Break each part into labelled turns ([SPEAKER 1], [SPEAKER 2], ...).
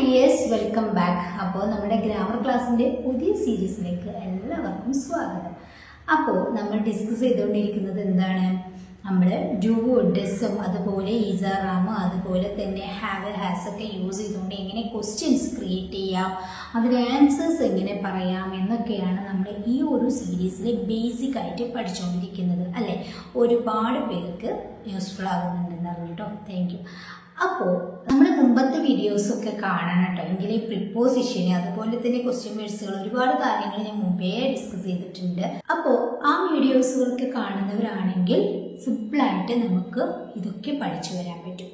[SPEAKER 1] Dears welcome back അപ്പോൾ നമ്മുടെ grammar ക്ലാസ്സിന്റെ പുതിയ സീരീസിലേക്ക് എല്ലാവർക്കും സ്വാഗതം. അപ്പോൾ നമ്മൾ ഡിസ്കസ് ചെയ്തുകൊണ്ടിരിക്കുന്നത് എന്താണ്? നമ്മൾ ഡു ഡെസ്സും അതുപോലെ ഈസാറാം അതുപോലെ തന്നെ ഹാവ് ഹാസ് ഒക്കെ യൂസ് ചെയ്തുകൊണ്ട് എങ്ങനെ ക്വസ്റ്റ്യൻസ് ക്രിയേറ്റ് ചെയ്യാം അതിന് ആൻസേഴ്സ് എങ്ങനെ പറയാം എന്നൊക്കെയാണ് നമ്മൾ ഈ ഒരു സീരീസിൽ ബേസിക് ആയിട്ട് പഠിച്ചുകൊണ്ടിരിക്കുന്നത് അല്ലേ? ഒരുപാട് പേർക്ക് യൂസ്ഫുൾ ആകുന്നുണ്ടെന്ന് അറിഞ്ഞിട്ടോ? താങ്ക് യു അപ്പോൾ നമ്മുടെ മുമ്പത്തെ വീഡിയോസൊക്കെ കാണണം കേട്ടോ. എങ്കിൽ ഈ പ്രിപ്പോസിഷന് അതുപോലെ തന്നെ ക്വസ്റ്റ്യൻ വേഴ്സുകൾ ഒരുപാട് കാര്യങ്ങൾ ഞാൻ മുമ്പേ ഡിസ്കസ് ചെയ്തിട്ടുണ്ട്. അപ്പോൾ ആ വീഡിയോസുകളൊക്കെ കാണുന്നവരാണെങ്കിൽ സിമ്പിളായിട്ട് നമുക്ക് ഇതൊക്കെ പഠിച്ചു വരാൻ പറ്റും.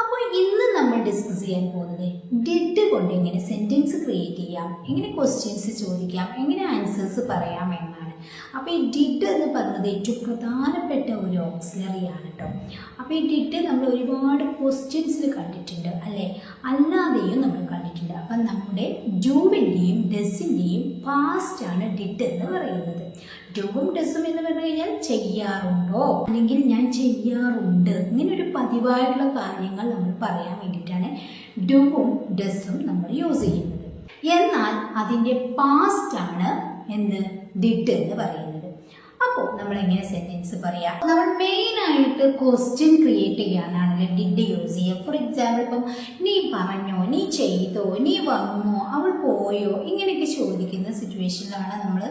[SPEAKER 1] അപ്പോൾ ഇന്ന് നമ്മൾ ഡിസ്കസ് ചെയ്യാൻ പോകുന്നത് ഡെഡ് കൊണ്ട് എങ്ങനെ സെന്റൻസ് ക്രിയേറ്റ് ചെയ്യാം എങ്ങനെ ക്വസ്റ്റ്യൻസ് ചോദിക്കാം എങ്ങനെ ആൻസേഴ്സ് പറയാം എന്നാണ്. അപ്പോൾ ഈ ഡിഡ് എന്ന് പറയുന്നത് ഏറ്റവും പ്രധാനപ്പെട്ട ഒരു ഓക്സിലറി ആണ് കേട്ടോ അപ്പോൾ ഈ ഡിഡ് നമ്മൾ ഒരുപാട് ക്വസ്റ്റ്യൻസിൽ കണ്ടിട്ടുണ്ട് അല്ലേ? അല്ലാതെയും നമ്മൾ കണ്ടിട്ടുണ്ട്. അപ്പം നമ്മുടെ ഡൂവിന്റെയും ഡെസിന്റെയും പാസ്റ്റാണ് ഡിഡ് എന്ന് പറയുന്നത്. ഡൂവും രസം എന്ന് പറഞ്ഞു കഴിഞ്ഞാൽ ചെയ്യാറുണ്ടോ? അല്ലെങ്കിൽ ഞാൻ ചെയ്യാറുണ്ട്. ഇങ്ങനെ ഒരു പതിവായിട്ടുള്ള കാര്യങ്ങൾ നമ്മൾ പറയാൻ വേണ്ടിയിട്ടാണ് ഡൂവും ഡസും നമ്മൾ യൂസ് ചെയ്യുന്നത്. എന്നാൽ അതിന്റെ പാസ്റ്റ് ആണ് എന്ന് ഡിഡ് എന്ന് പറയുന്നത്. അപ്പോൾ നമ്മൾ എങ്ങനെ സെന്റൻസ് പറയാം. നമ്മൾ മെയിൻ ആയിട്ട് ക്വസ്റ്റ്യൻ ക്രിയേറ്റ് ചെയ്യാനാണല്ലോ ഡിഡ് യൂസ് ചെയ്യുക ഫോർ എക്സാമ്പിൾ ഇപ്പം നീ പറഞ്ഞോ നീ ചെയ്തോ നീ വന്നോ അവൾ പോയോ? ഇങ്ങനെയൊക്കെ ചോദിക്കുന്ന സിറ്റുവേഷനിലാണ് നമ്മൾ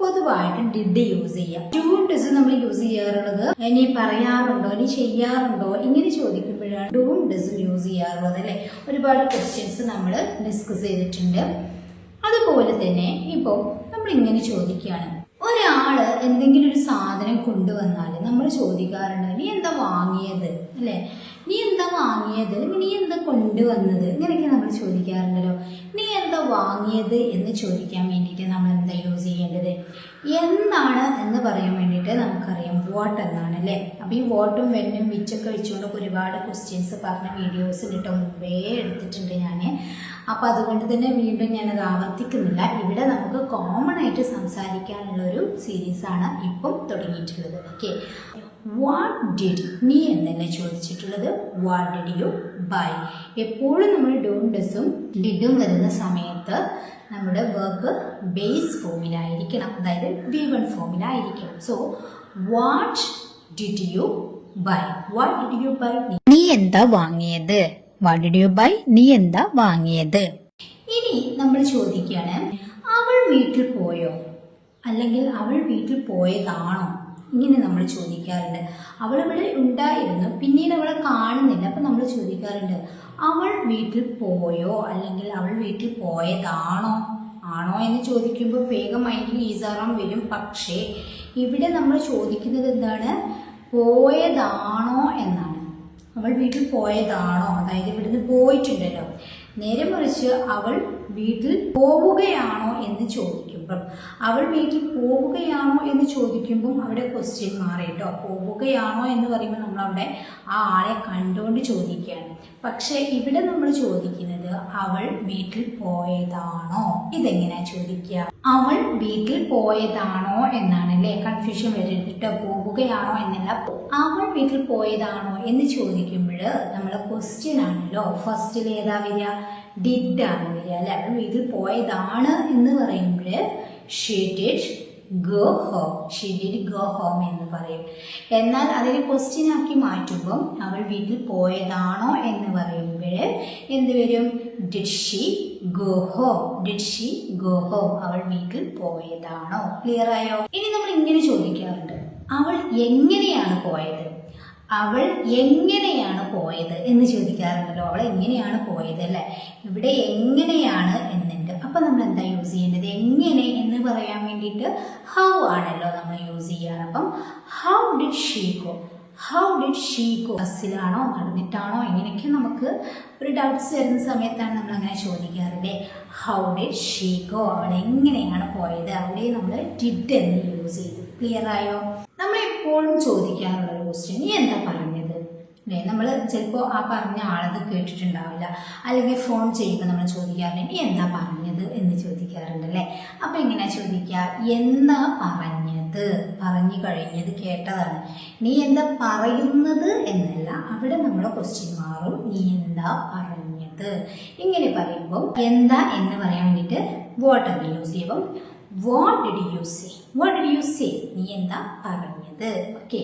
[SPEAKER 1] പൊതുവായിട്ട് ഡിഡ് യൂസ് ചെയ്യുക ടു ഡിസ് നമ്മൾ യൂസ് ചെയ്യാറുള്ളത്. നീ പറയാറുണ്ടോ നീ ചെയ്യാറുണ്ടോ? ഇങ്ങനെ ചോദിക്കുമ്പോഴാണ് ഡൂം ഡിസ് യൂസ് ചെയ്യാറുള്ളത് അല്ലേ? ഒരുപാട് ക്വസ്റ്റ്യൻസ് നമ്മൾ ഡിസ്കസ് ചെയ്തിട്ടുണ്ട്. അതുപോലെ തന്നെ ഇപ്പോൾ നമ്മൾ ഇങ്ങനെ ചോദിക്കുകയാണ്. ഒരാൾ എന്തെങ്കിലും ഒരു സാധനം കൊണ്ടുവന്നാൽ നമ്മൾ ചോദിക്കാറുണ്ട് നീ എന്താ വാങ്ങിയത്? അല്ലേ? നീ എന്താ വാങ്ങിയത്? നീ എന്താ കൊണ്ടുവന്നത്? ഇങ്ങനെയൊക്കെ നമ്മൾ ചോദിക്കാറുണ്ടല്ലോ. നീ എന്താ വാങ്ങിയത്? എന്ന് ചോദിക്കാൻ വേണ്ടിയിട്ട് നമ്മൾ എന്താ യൂസ് ചെയ്യേണ്ടത്? എന്താണ്? എന്ന് പറയാൻ വേണ്ടിയിട്ട് നമുക്കറിയാം വാട്ട് എന്നാണ് അല്ലേ? അപ്പോൾ ഈ വാട്ടും വെന്നും വിച്ചൊക്കെ വെച്ചുകൊണ്ടൊക്കെ ഒരുപാട് ക്വസ്റ്റ്യൻസ് പറഞ്ഞ വീഡിയോസ് കിട്ടും മുമ്പേ എടുത്തിട്ടുണ്ട് ഞാൻ അപ്പോൾ അതുകൊണ്ട് തന്നെ വീണ്ടും ഞാനത് ആവർത്തിക്കുന്നില്ല. ഇവിടെ നമുക്ക് കോമൺ ആയിട്ട് സംസാരിക്കാനുള്ള ഒരു സീരീസാണ് ഇപ്പം തുടങ്ങിയിട്ടുള്ളത്. ഓക്കെ വാട്ട് ഡിഡ് നീ എന്നല്ല ചോദിച്ചിട്ടുള്ളത് വാട്ട് ഡിഡ് യു ബൈ എപ്പോഴും നമ്മൾ ഡോൺ ഡസും ഡിഡും വരുന്ന സമയത്ത് നമ്മുടെ വെർബ് ബേസ് ഫോമിലായിരിക്കണം അതായത് V one ഫോമിലായിരിക്കണം so what did you buy what did you buy നീ എന്താ വാങ്ങിയത്? വാട്ട് ഡിഡ് യു ബൈ നീ എന്താ വാങ്ങിയത്? ഇനി നമ്മൾ ചോദിക്കുകയാണ് അവൾ വീട്ടിൽ പോയോ? അല്ലെങ്കിൽ അവൾ വീട്ടിൽ പോയതാണോ? ഇങ്ങനെ നമ്മൾ ചോദിക്കാറുണ്ട്. അവൾ ഇവിടെ ഉണ്ടായിരുന്നു പിന്നീട് അവളെ കാണുന്നില്ല. അപ്പം നമ്മൾ ചോദിക്കാറുണ്ട് അവൾ വീട്ടിൽ പോയോ? അല്ലെങ്കിൽ അവൾ വീട്ടിൽ പോയതാണോ? ആണോ എന്ന് ചോദിക്കുമ്പോൾ വേഗം മൈൻഡിൽ ഈസാറാം വരും. പക്ഷേ ഇവിടെ നമ്മൾ ചോദിക്കുന്നത് എന്താണ്? പോയതാണോ എന്നാണ്. അവൾ വീട്ടിൽ പോയതാണോ? അതായത് ഇവിടുന്ന് പോയിട്ടുണ്ടല്ലോ നേരെ മറിച്ച് അവൾ വീട്ടിൽ പോവുകയാണോ എന്ന് ചോദിക്കുമ്പം അവൾ വീട്ടിൽ പോവുകയാണോ എന്ന് ചോദിക്കുമ്പം അവിടെ ക്വസ്റ്റ്യൻ മാറിയിട്ടോ പോവുകയാണോ എന്ന് പറയുമ്പോൾ നമ്മൾ അവിടെ ആ ആളെ കണ്ടുകൊണ്ട് ചോദിക്കുകയാണ്. പക്ഷേ ഇവിടെ നമ്മൾ ചോദിക്കുന്നത് അവൾ വീട്ടിൽ പോയതാണോ? ഇതെങ്ങനെയാ ചോദിക്കുക? അവൾ വീട്ടിൽ പോയതാണോ എന്നാണ് അല്ലേ? കൺഫ്യൂഷൻ വരരുതിട്ടോ പോവുകയാണോ എന്നല്ല അവൾ വീട്ടിൽ പോയതാണോ എന്ന് ചോദിക്കുമ്പോൾ നമ്മൾ ക്വസ്റ്റ്യൻ ആണല്ലോ. ഫസ്റ്റിൽ ഏതാ വരിക? ഡിഡ് ആണ് വരിക അല്ലെ? അവൾ വീട്ടിൽ പോയതാണ് എന്ന് പറയുമ്പോൾ she did go home she did go home എന്ന് പറയും. എന്നാൽ അതിനെ ക്വസ്റ്റ്യൻ ആക്കി മാറ്റുമ്പം അവൾ വീട്ടിൽ പോയതാണോ എന്ന് പറയുമ്പോൾ എന്ത് വരും? Did she go home did she go home അവൾ വീട്ടിൽ പോയതാണോ? ക്ലിയർ ആയോ? ഇനി നമ്മൾ ഇങ്ങനെ ചോദിക്കാറുണ്ട്. അവൾ എങ്ങനെയാണ് പോയത്? അവൾ എങ്ങനെയാണ് പോയത് എന്ന് ചോദിക്കാറുണ്ടല്ലോ. അവൾ എങ്ങനെയാണ് പോയത് അല്ലേ? ഇവിടെ എങ്ങനെയാണ് എന്നുണ്ട്. അപ്പം നമ്മൾ എന്താ യൂസ് ചെയ്യേണ്ടത്? എങ്ങനെ എന്ന് പറയാൻ വേണ്ടിയിട്ട് ഹൗ ആണല്ലോ നമ്മൾ യൂസ് ചെയ്യാറ്. അപ്പം how did she go how did she go ബസ്സിലാണോ നടന്നിട്ടാണോ? ഇങ്ങനെയൊക്കെ നമുക്ക് ഒരു ഡൗട്ട്സ് വരുന്ന സമയത്താണ് നമ്മൾ അങ്ങനെ ചോദിക്കാറില്ലേ ഹൗ ഡിഡ് ഷീ ഗോ അവൾ എങ്ങനെയാണ് പോയത്? അവിടെ നമ്മൾ ഡിഡ് എന്ന് യൂസ് ചെയ്തു. ക്ലിയർ ആയോ? നമ്മൾ എപ്പോഴും ചോദിക്കാറുള്ള ഒരു ക്വസ്റ്റ്യൻ നീ എന്താ പറഞ്ഞത്? അല്ലേ? നമ്മൾ ചിലപ്പോൾ ആ പറഞ്ഞ ആളത് കേട്ടിട്ടുണ്ടാവില്ല. അല്ലെങ്കിൽ ഫോൺ ചെയ്യുമ്പോൾ നമ്മൾ ചോദിക്കാറുണ്ട് നീ എന്താ പറഞ്ഞത്? എന്ന് ചോദിക്കാറുണ്ട് അല്ലേ? അപ്പം എങ്ങനെയാ ചോദിക്കുക എന്താ പറഞ്ഞത്? പറഞ്ഞു കഴിഞ്ഞത് കേട്ടതാണ്. നീ എന്താ പറയുന്നത്? എന്നല്ല അവിടെ നമ്മളെ ക്വസ്റ്റ്യൻ മാറും. നീ എന്താ പറഞ്ഞത്? ഇങ്ങനെ പറയുമ്പോൾ എന്താ എന്ന് പറയാൻ വേണ്ടിയിട്ട് വാട്ട് ആണ് യൂസ് ചെയ്യുമ്പോൾ what did you say what did you say നീ എന്താ പറഞ്ഞത്? ഓക്കെ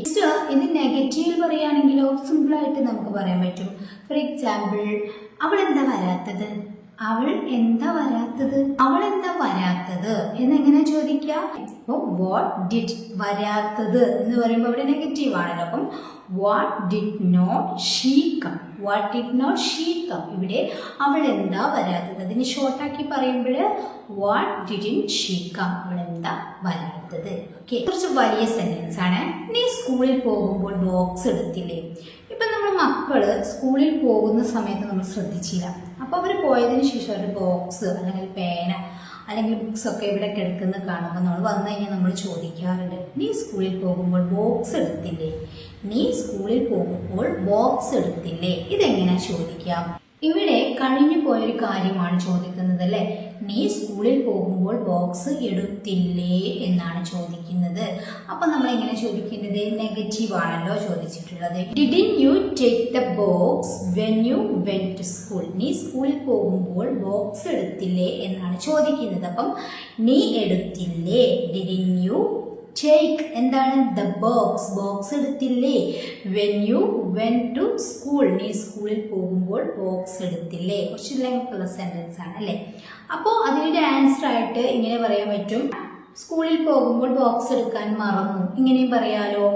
[SPEAKER 1] ഇത് നെഗറ്റീവ് പറയുകയാണെങ്കിലോ സിമ്പിൾ ആയിട്ട് നമുക്ക് പറയാൻ പറ്റും. ഫോർ എക്സാമ്പിൾ അവൾ എന്താ വരാത്തത്? അവൾ എന്താ വരാത്തത്? അവൾ എന്താ വരാത്തത്? എന്നെങ്ങനെ ചോദിക്കാം അപ്പോൾ വാട്ട് ഡിഡ് വരാത്തത് എന്ന് പറയുമ്പോൾ അവിടെ നെഗറ്റീവ് ആണല്ലോ. അപ്പം what did not she come what did not she come ഇവിടെ അവൾ എന്താ വരാത്തത്? അതിന് ഷോർട്ടാക്കി പറയുമ്പോൾ വാട്ട് ഡിഡിൻ ഷീ കം അവൾ എന്താ വരാത്തത്? ഓക്കെ കുറച്ച് വലിയ സെന്റൻസ് ആണ്. നീ സ്കൂളിൽ പോകുമ്പോൾ ബോക്സ് എടുത്തില്ലേ? ഇപ്പം നമ്മൾ മക്കൾ സ്കൂളിൽ പോകുന്ന സമയത്ത് നമ്മൾ ശ്രദ്ധിച്ചില്ല. അപ്പോൾ അവർ പോയതിന് ശേഷം ഒരു ബോക്സ് അല്ലെങ്കിൽ പേന അല്ലെങ്കിൽ ബുക്സ് ഒക്കെ ഇവിടെ കിടക്കുന്ന കാണുമ്പോൾ നമ്മൾ വന്നു കഴിഞ്ഞാൽ നമ്മൾ ചോദിക്കാറുണ്ട് നീ സ്കൂളിൽ പോകുമ്പോൾ ബോക്സ് എടുത്തില്ലേ? നീ സ്കൂളിൽ പോകുമ്പോൾ ബോക്സ് എടുത്തില്ലേ? ഇതെങ്ങനെ ചോദിക്കാം? ഇവിടെ കഴിഞ്ഞു പോയൊരു കാര്യമാണ് ചോദിക്കുന്നത് അല്ലേ? നീ സ്കൂളിൽ പോകുമ്പോൾ ബോക്സ് എടുത്തില്ലേ എന്നാണ് ചോദിക്കുന്നത്. അപ്പൊ നമ്മൾ എങ്ങനെ ചോദിക്കുന്നത് നെഗറ്റീവ് ആണല്ലോ ചോദിച്ചിട്ടുള്ളത്. Didn't you take the box when you went to school നീ സ്കൂളിൽ പോകുമ്പോൾ ബോക്സ് എടുത്തില്ലേ എന്നാണ് ചോദിക്കുന്നത്. അപ്പം നീ എടുത്തില്ലേ? ഡിഡിൻ യു ടേക്ക് എന്താണ്? ദ ബോക്സ് ബോക്സ് എടുത്തില്ലേ? When you went to school നീ സ്കൂളിൽ പോകുമ്പോൾ ബോക്സ് എടുത്തില്ലേ? കുറച്ച് ലെങ്ത് ഉള്ള സെന്റൻസ് ആണ് അല്ലേ? അപ്പോൾ അതിന്റെ ആൻസർ ആയിട്ട് ഇങ്ങനെ പറയാൻ പറ്റും. സ്കൂളിൽ പോകുമ്പോൾ ബോക്സ് എടുക്കാൻ മറന്നു. ഇങ്ങനെയും പറയാലോ.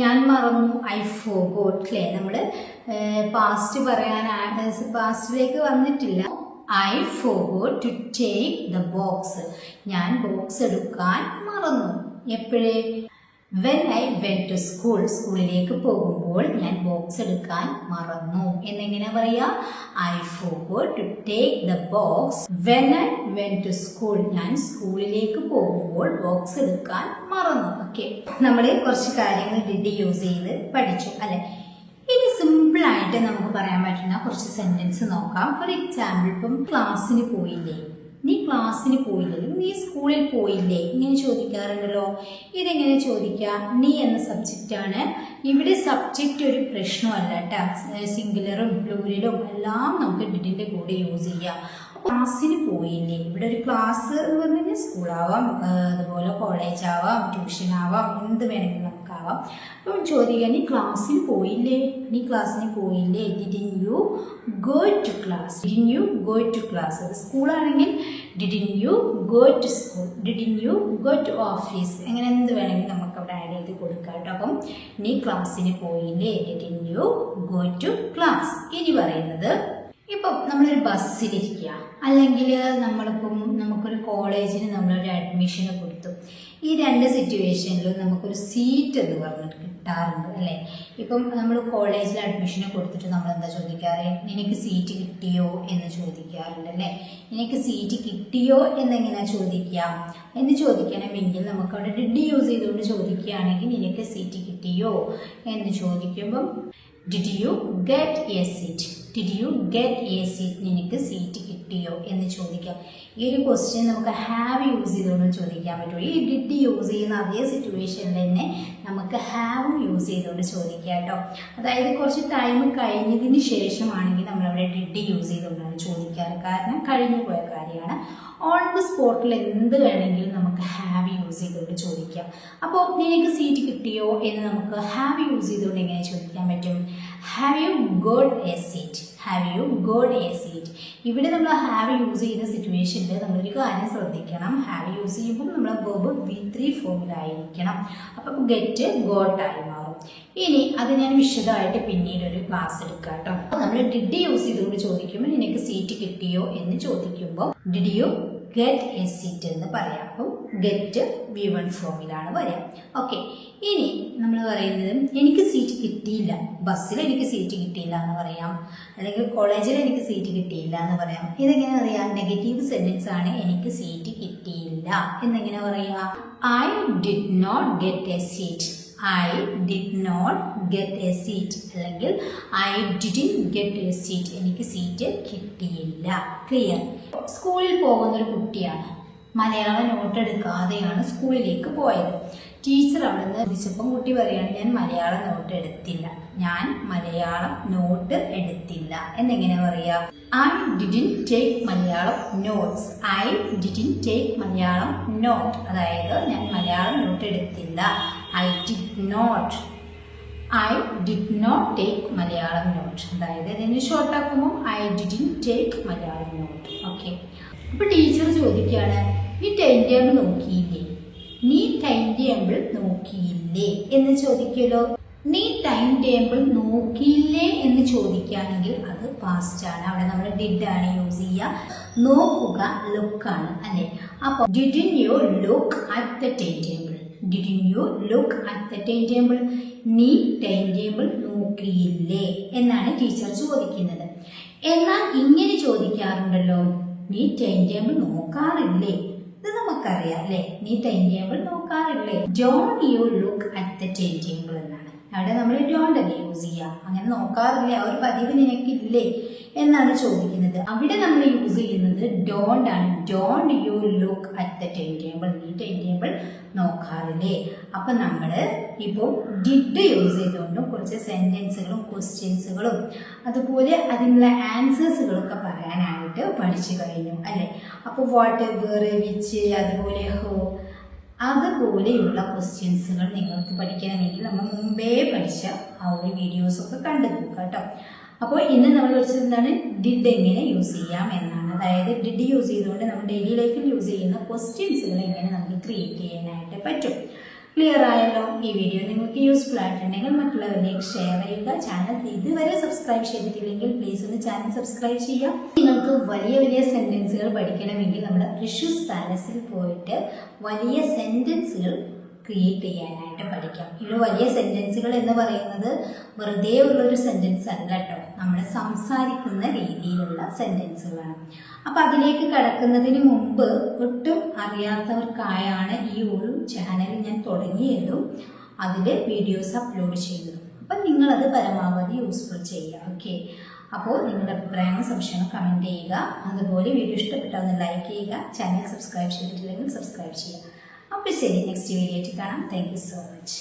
[SPEAKER 1] ഞാൻ മറന്നു. ഐ ഫോഗോട്ട് അല്ലേ നമ്മൾ പാസ്റ്റ് പറയാൻ പാസ്റ്റിലേക്ക് വന്നിട്ടില്ല. I forgot to take the box ഞാൻ ബോക്സ് എടുക്കാൻ മറന്നു. എപ്പോഴേ? When I went to school സ്കൂളിലേക്ക് പോകുമ്പോൾ ഞാൻ ബോക്സ് എടുക്കാൻ മറന്നു. എന്നെങ്ങനെ പറയാ? I for to take the box when I went to school ഞാൻ സ്കൂളിലേക്ക് പോകുമ്പോൾ ബോക്സ് എടുക്കാൻ മറന്നു. ഓക്കെ നമ്മൾ കുറച്ച് കാര്യങ്ങൾ ഡിഡി യൂസ് ചെയ്ത് പഠിച്ചു അല്ലെ? ഇനി സിമ്പിൾ ആയിട്ട് നമുക്ക് പറയാൻ പറ്റുന്ന കുറച്ച് സെന്റൻസ് നോക്കാം. ഫോർ എക്സാമ്പിൾ ഇപ്പം ക്ലാസ്സിന് പോയില്ലേ? നീ ക്ലാസ്സിന് പോയില്ലേ? നീ സ്കൂളിൽ പോയില്ലേ? ഇങ്ങനെ ചോദിക്കാറുണ്ടല്ലോ. ഇതെങ്ങനെ ചോദിക്കാം? നീ എന്ന സബ്ജക്റ്റാണ് ഇവിടെ സബ്ജക്റ്റ് ഒരു പ്രശ്നമല്ല കേട്ടോ സിംഗുലറും പ്ലൂരലും എല്ലാം നമുക്ക് ഡിഡിന്റെ കൂടെ യൂസ് ചെയ്യാം. ക്ലാസ്സിന് പോയില്ലേ? ഇവിടെ ഒരു ക്ലാസ് എന്ന് പറഞ്ഞു കഴിഞ്ഞാൽ സ്കൂളാവാം അതുപോലെ കോളേജ് ആവാം ട്യൂഷൻ ആവാം എന്ത് വേണമെങ്കിലും നമുക്ക് ആവാം അപ്പം ചോദിക്കുക നീ ക്ലാസ്സിൽ പോയില്ലേ? നീ ക്ലാസ്സിന് പോയില്ലേ? Didn't you go to class didn't you go to class സ്കൂളാണെങ്കിൽ didn't you go to school didn't you go to office അങ്ങനെ എന്ത് വേണമെങ്കിലും നമുക്ക് അവിടെ ആഡ് ചെയ്ത് കൊടുക്കാം കേട്ടോ. അപ്പം നീ ക്ലാസ്സിന് പോയില്ലേ? Didn't you go to class ഇനി പറയുന്നത് ഇപ്പം നമ്മളൊരു ബസ്സിലിരിക്കുക. അല്ലെങ്കിൽ നമ്മളിപ്പം നമുക്കൊരു കോളേജിന് നമ്മളൊരു അഡ്മിഷന് കൊടുത്തു. ഈ രണ്ട് സിറ്റുവേഷനിലും നമുക്കൊരു സീറ്റ് എന്ന് പറഞ്ഞിട്ട് കിട്ടാറുണ്ട് അല്ലേ? ഇപ്പം നമ്മൾ കോളേജിൽ അഡ്മിഷന് കൊടുത്തിട്ട് നമ്മൾ എന്താ ചോദിക്കാറ്? എനിക്ക് സീറ്റ് കിട്ടിയോ? എന്ന് ചോദിക്കാറുണ്ട് അല്ലേ? എനിക്ക് സീറ്റ് കിട്ടിയോ? എന്നെങ്ങനെ ചോദിക്കാം എന്ന് ചോദിക്കണമെങ്കിൽ നമുക്ക് അവിടെ ഡിഡ് യൂസ് ചെയ്തുകൊണ്ട് ചോദിക്കുകയാണെങ്കിൽ നിനക്ക് സീറ്റ് കിട്ടിയോ? എന്ന് ചോദിക്കുമ്പം did you get a seat did you get a seat നിനക്ക് സീറ്റ് കിട്ടിയോ എന്ന് ചോദിക്കാം. ഈ ഒരു ക്വസ്റ്റ്യൻ നമുക്ക് ഹാവ് യൂസ് ചെയ്തുകൊണ്ട് ചോദിക്കാൻ പറ്റുള്ളൂ ഈ ഡിഡ് യൂസ് ചെയ്യുന്ന അതേ സിറ്റുവേഷനിൽ തന്നെ നമുക്ക് ഹാവും യൂസ് ചെയ്തുകൊണ്ട് ചോദിക്കാം കേട്ടോ. അതായത് കുറച്ച് ടൈം കഴിഞ്ഞതിന് ശേഷമാണെങ്കിൽ നമ്മളവിടെ ഡിഡ് യൂസ് ചെയ്തുകൊണ്ടാണ് ചോദിക്കാറ്. കാരണം കഴിഞ്ഞു പോയ കാര്യമാണ്. ഓൺ ദ സ്പോട്ടിൽ എന്ത് വേണമെങ്കിലും നമുക്ക് ഹാവ് യൂസ് ചെയ്തുകൊണ്ട് ചോദിക്കാം. അപ്പോൾ നിനക്ക് സീറ്റ് കിട്ടിയോ എന്ന് നമുക്ക് ഹാവ് യൂസ് ചെയ്തുകൊണ്ട് എങ്ങനെ ചോദിക്കാൻ പറ്റും? Have you got a seat have you got a seat ഇവിടെ നമ്മൾ ഹാവ് യൂസ് ചെയ്യുന്ന സിറ്റുവേഷനിൽ നമ്മളൊരു കാര്യം ശ്രദ്ധിക്കണം. ഹാവ് യൂസ് ചെയ്യുമ്പോൾ നമ്മൾ ബോബ് വി ത്രീ ഫോമിലായിരിക്കണം അപ്പം ഗെറ്റ് ഗോട്ടായി മാറും. ഇനി അത് ഞാൻ വിശദമായിട്ട് പിന്നീട് ഒരു ക്ലാസ് എടുക്കാം കേട്ടോ. നമ്മൾ ഡിഡ് യൂസ് ചെയ്തുകൊണ്ട് ചോദിക്കുമ്പോൾ നിനക്ക് സീറ്റ് കിട്ടിയോ എന്ന് ചോദിക്കുമ്പോൾ did you get a seat എന്ന് പറയാം. അപ്പം ഗെറ്റ് വി വൺ ഫോമിലാണ് പറയാം ഓക്കെ ഇനി നമ്മൾ പറയുന്നത് എനിക്ക് സീറ്റ് കിട്ടിയില്ല. ബസ്സിൽ എനിക്ക് സീറ്റ് കിട്ടിയില്ല എന്ന് പറയാം. അല്ലെങ്കിൽ കോളേജിൽ എനിക്ക് സീറ്റ് കിട്ടിയില്ല എന്ന് പറയാം. ഇതെങ്ങനെ പറയാം നെഗറ്റീവ് സെന്റൻസ് ആണ് എനിക്ക് സീറ്റ് കിട്ടിയില്ല. എന്നെങ്ങനെ പറയാം? I did not get a seat I did not get a seat അല്ലെങ്കിൽ I didn't get a seat എനിക്ക് സീറ്റ് കിട്ടിയില്ല. ക്ലിയർ സ്കൂളിൽ പോകുന്ന ഒരു കുട്ടിയാണ്. മലയാളം നോട്ട് എടുക്കാതെയാണ് സ്കൂളിലേക്ക് പോയത്. ടീച്ചർ അവിടെ നിന്ന് ചോദിച്ചപ്പം കുട്ടി പറയാണ് ഞാൻ മലയാളം നോട്ട് എടുത്തില്ല. ഞാൻ മലയാളം നോട്ട് എടുത്തില്ല. എന്നെങ്ങനെ പറയാ? I didn't take Malayalam notes I didn't take Malayalam note അതായത് ഞാൻ മലയാളം നോട്ട് എടുത്തില്ല. I did not I did not take Malayalam note അതായത് ഇതിന് ഷോർട്ട് ആക്കുമ്പോൾ I didn't take Malayalam note okay അപ്പൊ ടീച്ചർ ചോദിക്കുകയാണ് നീ ടൈം ടേബിൾ നോക്കിയില്ലേ? നീ ടൈം ടേബിൾ നോക്കിയില്ലേ? എന്ന് ചോദിക്കുമല്ലോ നീ ടൈം ടേബിൾ നോക്കിയില്ലേ എന്ന് ചോദിക്കുകയാണെങ്കിൽ അത് പാസ്റ്റ് ആണ്. അവിടെ നമ്മൾ ഡിഡ് ആണ് യൂസ് ചെയ്യുക. നോക്കുക ലുക്ക് ആണ് അല്ലേ? അപ്പോൾ didn't you look at the time table didn't you look at the time table നീ ടൈം ടേബിൾ നോക്കിയില്ലേ എന്നാണ് ടീച്ചർ ചോദിക്കുന്നത്. എന്നാൽ ഇങ്ങനെ ചോദിക്കാറുണ്ടല്ലോ. നീ ടൈം ടേബിൾ നോക്കാറില്ലേ? ഇത് നമുക്കറിയാം അല്ലേ? നീ time table നോക്കാറില്ലേ? Don't you look at the time table എന്നാണ്. അവിടെ നമ്മൾ ഡോണ്ട് അല്ലേ യൂസ് ചെയ്യുക? അങ്ങനെ നോക്കാറില്ലേ? ആ ഒരു പതിവ് നിനക്കില്ലേ? എന്നാണ് ചോദിക്കുന്നത്. അവിടെ നമ്മൾ യൂസ് ചെയ്യുന്നത് ഡോണ്ട് ആണ്. Don't you look at the time table നീ ടൈം ടേബിൾ നോക്കാറില്ലേ? അപ്പൊ നമ്മൾ ഇപ്പോൾ ഡിഡ് യൂസ് ചെയ്തുകൊണ്ടും കുറച്ച് സെന്റൻസുകളും ക്വസ്റ്റ്യൻസുകളും അതുപോലെ അതിനുള്ള ആൻസേഴ്സുകളൊക്കെ പറയാനായിട്ട് പഠിച്ചു കഴിഞ്ഞു അല്ലേ? അപ്പോൾ വാട്ട് എവർ വിച്ച് അതുപോലെ ഹോ അതുപോലെയുള്ള ക്വസ്റ്റ്യൻസുകൾ നിങ്ങൾക്ക് പഠിക്കണമെങ്കിൽ നമ്മൾ മുമ്പേ പഠിച്ച ആ ഒരു വീഡിയോസൊക്കെ കണ്ടെത്തുക കേട്ടോ. അപ്പോൾ ഇന്ന് നമ്മൾ പഠിച്ചത് എന്താണ്? ഡിഡ് എങ്ങനെ യൂസ് ചെയ്യാം എന്നാണ്. അതായത് ഡിഡ് യൂസ് ചെയ്തുകൊണ്ട് നമ്മൾ ഡെയിലി ലൈഫിൽ യൂസ് ചെയ്യുന്ന ക്വസ്റ്റ്യൻസുകൾ എങ്ങനെ നമുക്ക് ക്രിയേറ്റ് ചെയ്യാനായിട്ട് പറ്റും. ക്ലിയർ ആയല്ലോ ഈ വീഡിയോ നിങ്ങൾക്ക് യൂസ്ഫുൾ ആയിട്ടുണ്ടെങ്കിൽ മറ്റുള്ളവരിലേക്ക് ഷെയർ ചെയ്യുക. ചാനൽ ഇതുവരെ സബ്സ്ക്രൈബ് ചെയ്തിട്ടില്ലെങ്കിൽ പ്ലീസ് ഒന്ന് ചാനൽ സബ്സ്ക്രൈബ് ചെയ്യുക. നിങ്ങൾക്ക് വലിയ വലിയ സെന്റൻസുകൾ പഠിക്കണമെങ്കിൽ നമ്മുടെ റിഷുസ് പാലസിൽ പോയിട്ട് വലിയ സെന്റൻസുകൾ ക്രിയേറ്റ് ചെയ്യാനായിട്ട് പഠിക്കാം. ഇവിടെ വലിയ സെന്റൻസുകൾ എന്ന് പറയുന്നത് വെറുതെ ഉള്ളൊരു സെന്റൻസ് അല്ല കേട്ടോ നമ്മൾ സംസാരിക്കുന്ന രീതിയിലുള്ള സെന്റൻസുകളാണ് അപ്പം അതിലേക്ക് കടക്കുന്നതിന് മുമ്പ് ഒട്ടും അറിയാത്തവർക്കായാണ് ഈ ഒരു ചാനൽ ഞാൻ തുടങ്ങിയതും അതിൽ വീഡിയോസ് അപ്ലോഡ് ചെയ്തതും അപ്പം നിങ്ങളത് പരമാവധി യൂസ്ഫുൾ ചെയ്യുക ഓക്കെ അപ്പോൾ നിങ്ങളുടെ അഭിപ്രായങ്ങളും സംശയങ്ങളും കമന്റ് ചെയ്യുക. അതുപോലെ വീഡിയോ ഇഷ്ടപ്പെട്ടാൽ ഒന്ന് ലൈക്ക് ചെയ്യുക. ചാനൽ സബ്സ്ക്രൈബ് ചെയ്തിട്ടില്ലെങ്കിൽ സബ്സ്ക്രൈബ് ചെയ്യുക. അപ്പോൾ ശരി നെക്സ്റ്റ് വീഡിയോ ആയിട്ട് കാണാം താങ്ക് യു സോ മച്ച്